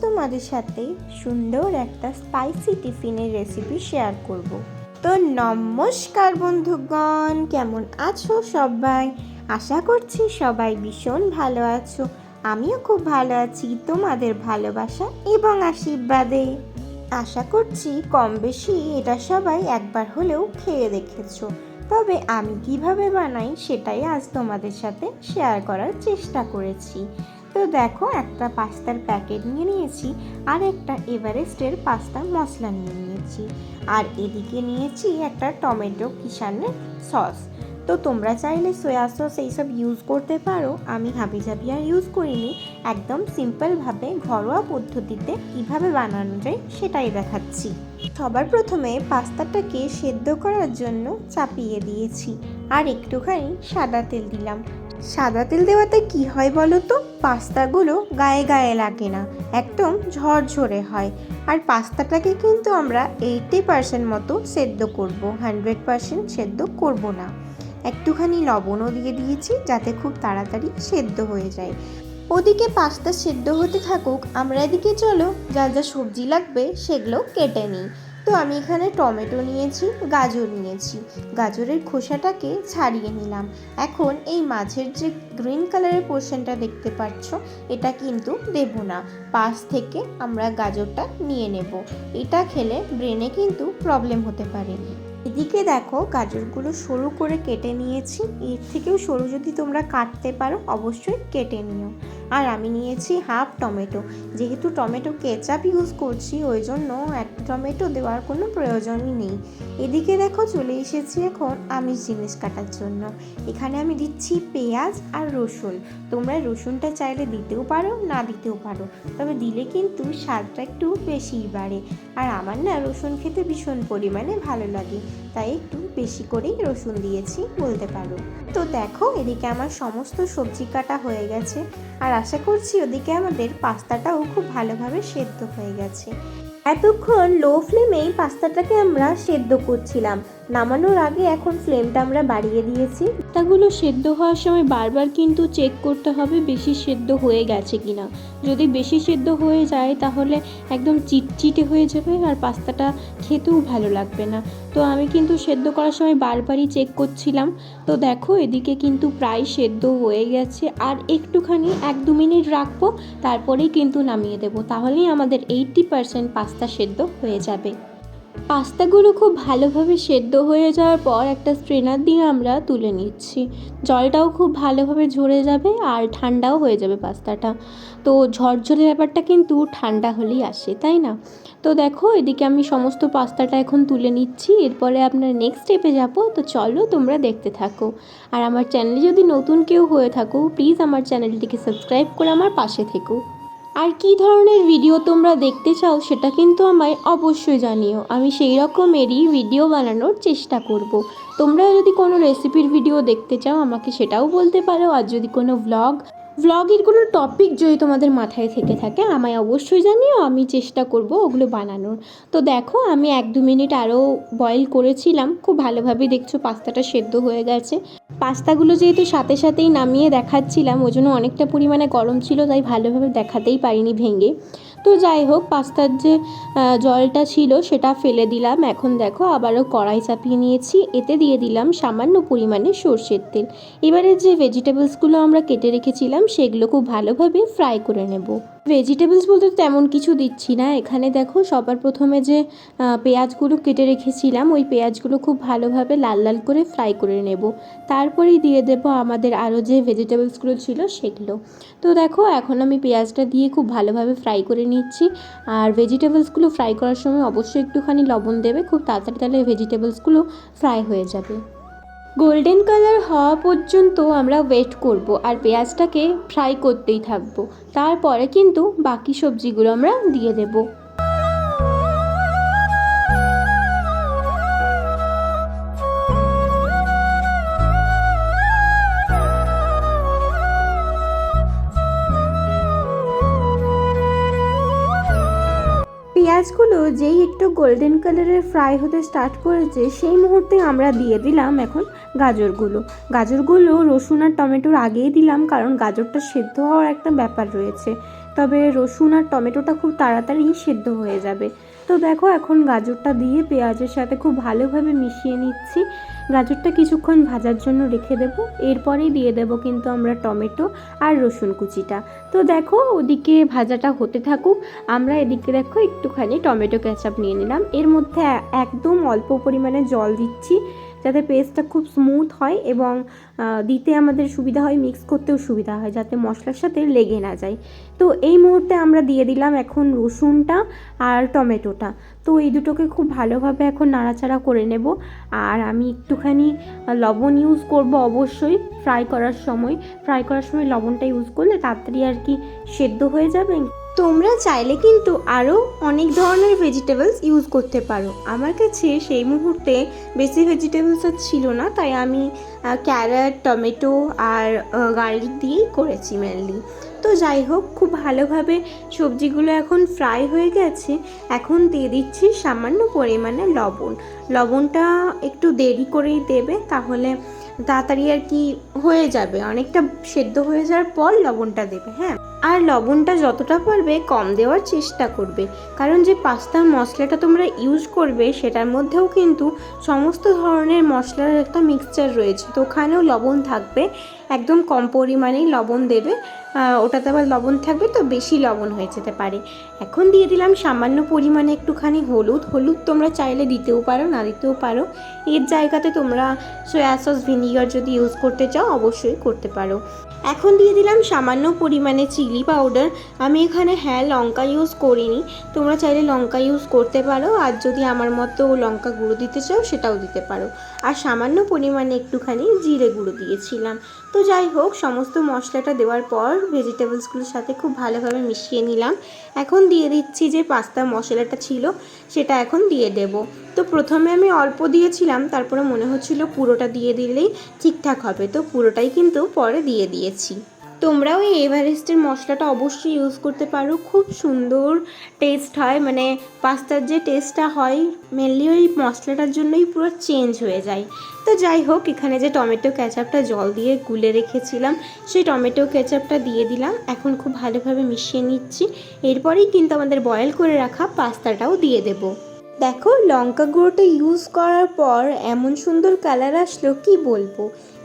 তোমাদের সাথে সুন্দর একটা স্পাইসি টিফিনের রেসিপি শেয়ার করব। তো নমস্কার বন্ধুগণ, কেমন আছো সবাই? আশা করছি সবাই ভীষণ ভালো আছো। আমিও খুব ভালো আছি, তোমাদের ভালোবাসা এবং আশীর্বাদে। আশা করছি কম বেশি এটা সবাই একবার হলেও খেয়ে দেখেছ। তবে আমি কীভাবে বানাই সেটাই আজ তোমাদের সাথে শেয়ার করার চেষ্টা করেছি। তো দেখো, একটা পাস্তার প্যাকেট নিয়ে নিয়েছি আর একটা এভারেস্টের পাস্তা মশলা নিয়ে নিয়েছি। আর এদিকে নিয়েছি একটা টমেটো কিষানের সস। তো তোমরা চাইলে সয়া সস এইসব ইউজ করতে পারো। আমি হাবি জাবি আর ইউজ করিনি। একদম সিম্পলভাবে ঘরোয়া পদ্ধতিতে কীভাবে বানানো যায় সেটাই দেখাচ্ছি। সবার প্রথমে পাস্তাটাকে সেদ্ধ করার জন্য চাপিয়ে দিয়েছি। আর একটুখানি সাদা তেল দিলাম। সাদা তেল দেওয়াতে কি হয় বলো তো? পাস্তাগুলো গায়ে গায়ে লাগে না, একদম ঝরঝরে হয়। আর পাস্তাটাকে কিন্তু আমরা এইটি পার্সেন্ট মতো সেদ্ধ করব হান্ড্রেড পার্সেন্ট সেদ্ধ করব না। একটুখানি লবণও দিয়ে দিয়েছি যাতে খুব তাড়াতাড়ি সেদ্ধ হয়ে যায়। ওদিকে পাস্তা সেদ্ধ হতে থাকুক, আমরা এদিকে চলো, যা যা সবজি লাগবে সেগুলো কেটে নিই। তো আমি এখানে টমেটো নিয়েছি, গাজর নিয়েছি। গাজরের খোসাটাকে ছাড়িয়ে নিলাম। এখন এই মাঝের যে গ্রিন কালারের পোর্শনটা দেখতে পাচ্ছ, এটা কিন্তু দেব না। পাশ থেকে আমরা গাজরটা নিয়ে নেব। এটা খেলে ব্রেনে কিন্তু প্রবলেম হতে পারে। এদিকে দেখো, গাজরগুলো সরু করে কেটে নিয়েছি। এর থেকেও সরু যদি তোমরা কাটতে পারো, অবশ্যই কেটে নিও। আর আমি নিয়েছি হাফ টমেটো। যেহেতু টমেটো কেচাপ ইউজ করছি ওই জন্য একটা টমেটো দেওয়ার কোনো প্রয়োজনই নেই। এদিকে দেখো চলে এসেছি এখন আমিষ জিনিস কাটার জন্য। এখানে আমি দিচ্ছি পেঁয়াজ আর রসুন। তোমরা রসুনটা চাইলে দিতেও পারো, না দিতেও পারো। তবে দিলে কিন্তু স্বাদটা একটু বেশিই বাড়ে। আর আমার না রসুন খেতে ভীষণ পরিমাণে ভালো লাগে। তাই একটু বেশি করেই রসুন দিয়েছি, বলতে পারো। তো দেখো, এদিকে আমার সমস্ত সবজি কাটা হয়ে গেছে। আর আশা করছি ওদিকে আমাদের পাস্তাটাও খুব ভালোভাবে সেদ্ধ হয়ে গেছে। এতক্ষণ লো ফ্লেমেই পাস্তাটাকে আমরা সেদ্ধ করছিলাম। নামানোর আগে এখন ফ্লেমটা আমরা বাড়িয়ে দিয়েছি। পাতাগুলো সেদ্ধ হওয়ার সময় বারবার কিন্তু চেক করতে হবে বেশি সেদ্ধ হয়ে গেছে কিনা। যদি বেশি সেদ্ধ হয়ে যায় তাহলে একদম চিটচিটে হয়ে যাবে আর পাস্তাটা খেতেও ভালো লাগবে না। তো আমি কিন্তু সেদ্ধ করার সময় বারবারই চেক করছিলাম। তো দেখো এদিকে কিন্তু প্রায় সেদ্ধ হয়ে গেছে আর একটুখানি এক দু মিনিট রাখব, তারপরেই কিন্তু নামিয়ে দেবো। তাহলেই আমাদের এইটটি পারসেন্ট পাস্তা সেদ্ধ হয়ে যাবে। পাস্তাগুলো খুব ভালোভাবে সেদ্ধ হয়ে যাওয়ার পর একটা স্ট্রেনার দিয়ে আমরা তুলে নিচ্ছি। জলটাও খুব ভালোভাবে ঝরে যাবে আর ঠান্ডাও হয়ে যাবে পাস্তাটা। তো ঝরঝরে ব্যাপারটা কিন্তু ঠান্ডা হলেই আসে, তাই না? তো দেখো, এদিকে আমি সমস্ত পাস্তাটা এখন তুলে নিচ্ছি। এরপরে আপনার নেক্সট স্টেপে যাব। তো চলো তোমরা দেখতে থাকো। আর আমার চ্যানেলে যদি নতুন কেউ হয়ে থাকো প্লিজ আমার চ্যানেলটিকে সাবস্ক্রাইব করে আমার পাশে থেকো। আর কি ধরনের ভিডিও তোমরা দেখতে চাও সেটা কিন্তু আমায় অবশ্যই জানিও আমি সেই রকমেরই ভিডিও বানানোর চেষ্টা করব। তোমরা যদি কোনো রেসিপির ভিডিও দেখতে চাও, আমাকে সেটাও বলতে পারো আর যদি কোনো ভ্লগ ভ্লগের কোনো টপিক যদি তোমাদের মাথায় থেকে থাকে, আমায় অবশ্যই জানিও, আমি চেষ্টা করব ওগুলো বানানোর। তো দেখো, আমি এক দু মিনিট আরও বয়েল করেছিলাম, খুব ভালোভাবেই দেখছ পাস্তাটা সেদ্ধ হয়ে গেছে। পাস্তাগুলো যেহেতু সাথে সাথেই নামিয়ে দেখাচ্ছিলাম, ওই জন্য অনেকটা পরিমাণে গরম ছিল, তাই ভালোভাবে দেখাতেই পারিনি ভেঙে। তো যাই হোক, পাস্তার যে জলটা ছিল সেটা ফেলে দিলাম। এখন দেখো আবারও কড়াই চাপিয়ে নিয়েছি। এতে দিয়ে দিলাম সামান্য পরিমাণে সর্ষের তেল। এবারে যে ভেজিটেবলসগুলো আমরা কেটে রেখেছিলাম, সেগুলো খুব ভালোভাবে ফ্রাই করে নেব। ভেজিটেবলস বলতে তেমন কিছু দিচ্ছি না। এখানে দেখো সবার প্রথমে যে পেঁয়াজগুলো কেটে রেখেছিলাম, ওই পেঁয়াজগুলো খুব ভালোভাবে লাল লাল করে ফ্রাই করে নেব। তারপরেই দিয়ে দেবো আমাদের আরও যে ভেজিটেবলসগুলো ছিল সেগুলো। তো দেখো এখন আমি পেঁয়াজটা দিয়ে খুব ভালোভাবে ফ্রাই করে নিচ্ছি। আর ভেজিটেবলসগুলো ফ্রাই করার সময় অবশ্যই একটুখানি লবণ দেবে, খুব তাড়াতাড়ি তাহলে ভেজিটেবলসগুলো ফ্রাই হয়ে যাবে। গোল্ডেন কালার হওয়া পর্যন্ত আমরা ওয়েট করব আর পেঁয়াজটাকে ফ্রাই করতেই থাকব। তারপরে কিন্তু বাকি সবজিগুলো আমরা দিয়ে দেবো। পেঁয়াজগুলো যেই একটু গোল্ডেন কালারের ফ্রাই হতে স্টার্ট করেছে, সেই মুহূর্তে আমরা দিয়ে দিলাম এখন গাজরগুলো। গাজরগুলো রসুন আর টমেটোর আগেই দিলাম কারণ গাজরটা সেদ্ধ হওয়ার একটা ব্যাপার রয়েছে। তবে রসুন আর টমেটোটা খুব তাড়াতাড়ি সেদ্ধ হয়ে যাবে। তো দেখো এখন গাজরটা দিয়ে পেঁয়াজের সাথে খুব ভালোভাবে মিশিয়ে নিচ্ছি। গাজরটা কিছুক্ষণ ভাজার জন্য রেখে দেব। এরপরেই দিয়ে দেব কিন্তু আমরা টমেটো আর রসুন কুচিটা। তো দেখো ওদিকে ভাজাটা হতে থাকুক। আমরা এদিকে দেখো একটুখানি টমেটো ক্যাচাপ নিয়ে নিলাম। এর মধ্যে একদম অল্প পরিমাণে জল দিচ্ছি। যাতে পেস্টটা খুব স্মুথ হয় এবং দিতে আমাদের সুবিধা হয় মিক্স করতেও সুবিধা হয়, যাতে মশলার সাথে লেগে না যায়। তো এই মুহূর্তে আমরা দিয়ে দিলাম এখন রসুনটা আর টমেটোটা। তো এই দুটোকে খুব ভালোভাবে এখন নাড়াচাড়া করে নেব। আর আমি একটুখানি লবণ ইউজ করব অবশ্যই ফ্রাই করার সময়। ফ্রাই করার সময় লবণটা ইউজ করলে তাড়াতাড়ি আর কি সেদ্ধ হয়ে যাবে। তোমরা চাইলে কিন্তু আরও অনেক ধরনের ভেজিটেবলস ইউজ করতে পারো। আমার কাছে সেই মুহূর্তে বেশি ভেজিটেবলস আর ছিল না, তাই আমি ক্যারেট টমেটো আর গার্লিক দিয়েই করেছি মেনলি তো যাই হোক, খুব ভালোভাবে সবজিগুলো এখন ফ্রাই হয়ে গেছে। এখন দিয়ে দিচ্ছি সামান্য পরিমাণে লবণ। লবণটা একটু দেরি করেই দেবে, তাহলে তাড়াতাড়ি আর কি হয়ে যাবে। অনেকটা সেদ্ধ হয়ে যাওয়ার পর লবণটা দেবে হ্যাঁ? আর লবণটা যতটা পারবে কম দেওয়ার চেষ্টা করবে। কারণ যে পাস্তার মশলাটা তোমরা ইউজ করবে, সেটার মধ্যেও কিন্তু সমস্ত ধরনের মশলার একটা মিক্সচার রয়েছে। তো ওখানেও লবণ থাকবে, একদম কম পরিমাণেই লবণ দেবে। ওটাতে আবার লবণ থাকবে তো বেশি লবণ হয়ে যেতে পারে। এখন দিয়ে দিলাম সামান্য পরিমাণে একটুখানি হলুদ। হলুদ তোমরা চাইলে দিতেও পারো, না দিতেও পারো। এর জায়গাতে তোমরা সয়া সস ভিনিগার যদি ইউজ করতে চাও, অবশ্যই করতে পারো। এখন দিয়ে দিলাম সামান্য পরিমাণে চিলি পাউডার। আমি এখানে হ্যাঁ লঙ্কা ইউজ করিনি। তোমরা চাইলে লঙ্কা ইউজ করতে পারো। আর যদি আমার মতো লঙ্কা গুঁড়ো দিতে চাও, সেটাও দিতে পারো। আর সামান্য পরিমাণে একটুখানি জিরে গুঁড়ো দিয়েছিলাম। তো যাই হোক, সমস্ত মশলাটা দেওয়ার পর ভেজিটেবলসগুলোর সাথে খুব ভালোভাবে মিশিয়ে নিলাম। এখন দিয়ে দিচ্ছি যে পাস্তা মশলাটা ছিল, সেটা এখন দিয়ে দেব। তো প্রথমে আমি অল্প দিয়েছিলাম, তারপরে মনে হচ্ছিল পুরোটা দিয়ে দিলেই ঠিকঠাক হবে। তো পুরোটাই কিন্তু পরে দিয়ে দিয়েছি। তোমরাও এই এভারেস্টের মশলাটা অবশ্যই ইউজ করতে পারো। খুব সুন্দর টেস্ট হয় মানে পাস্তার যে টেস্টটা হয় মেনলি ওই মশলাটার জন্যই পুরো চেঞ্জ হয়ে যায়। তো যাই হোক, এখানে যে টমেটো ক্যাচাপটা জল দিয়ে গুলে রেখেছিলাম, সেই টমেটো কেচাপটা দিয়ে দিলাম। এখন খুব ভালোভাবে মিশিয়ে নিচ্ছি। এরপরেই কিন্তু আমাদের বয়েল করে রাখা পাস্তাটাও দিয়ে দেবো। দেখো, লঙ্কা গুঁড়োটা ইউজ করার পর এমন সুন্দর কালার আসলো, কি বলব?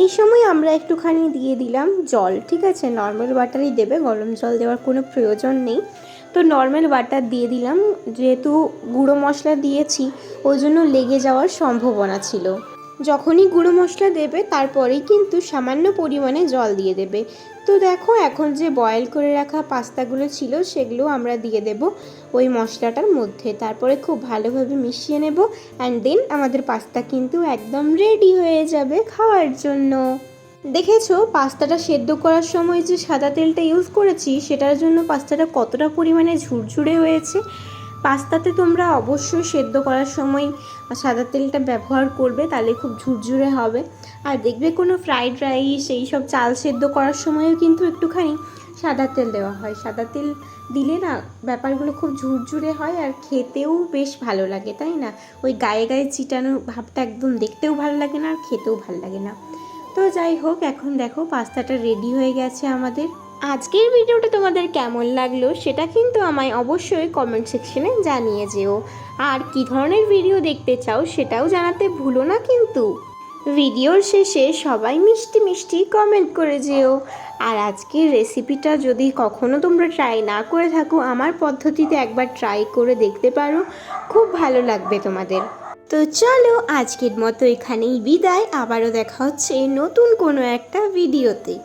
এই সময় আমরা একটুখানি দিয়ে দিলাম জল, ঠিক আছে? নর্মাল ওয়াটারই দেবে, গরম জল দেওয়ার কোনো প্রয়োজন নেই। তো নর্মাল ওয়াটার দিয়ে দিলাম, যেহেতু গুঁড়ো মশলা দিয়েছি, ওই জন্য লেগে যাওয়ার সম্ভাবনা ছিল। যখনই গুঁড়ো মশলা দেবে, তারপরেই কিন্তু সামান্য পরিমাণে জল দিয়ে দেবে। তো দেখো, এখন যে বয়েল করে রাখা পাস্তাগুলো ছিল, সেগুলো আমরা দিয়ে দেব। ওই মশলাটার মধ্যে। তারপরে খুব ভালোভাবে মিশিয়ে নেব অ্যান্ড দেন আমাদের পাস্তা কিন্তু একদম রেডি হয়ে যাবে খাওয়ার জন্য। দেখেছ, পাস্তাটা সেদ্ধ করার সময় যে সাদা তেলটা ইউজ করেছি, সেটার জন্য পাস্তাটা কতটা পরিমাণে ঝুরঝুরে হয়েছে? পাস্তাতে তোমরা অবশ্যই সেদ্ধ করার সময় সাদা তেলটা ব্যবহার করবে, তাহলে খুব ঝুরঝুরে হবে। আর দেখবে কোনো ফ্রাইড রাইস এই সব চাল সেদ্ধ করার সময়ও কিন্তু একটুখানি সাদা তেল দেওয়া হয়। সাদা তেল দিলে না ব্যাপারগুলো খুব ঝুরঝুরে হয় আর খেতেও বেশ ভালো লাগে, তাই না? ওই গায়ে গায়ে চিটানো ভাবটা একদম দেখতেও ভালো লাগে না আর খেতেও ভালো লাগে না। তো যাই হোক, এখন দেখো পাস্তাটা রেডি হয়ে গেছে আমাদের। আজকের ভিডিওটা তোমাদের কেমন লাগল সেটা কিন্তু আমায় অবশ্যই কমেন্ট সেকশনে জানিয়ে যেও। আর কি ধরনের ভিডিও দেখতে চাও সেটাও জানাতে ভুলো না কিন্তু। ভিডিওর শেষে সবাই মিষ্টি মিষ্টি কমেন্ট করে যেও। আর আজকের রেসিপিটা যদি কখনো তোমরা ট্রাই না করে থাকো, আমার পদ্ধতিতে একবার ট্রাই করে দেখতে পারো। খুব ভালো লাগবে তোমাদের। তো চলো আজকের মতো এখানেই বিদায়। আবারও দেখা হচ্ছে নতুন কোনো একটা ভিডিওতে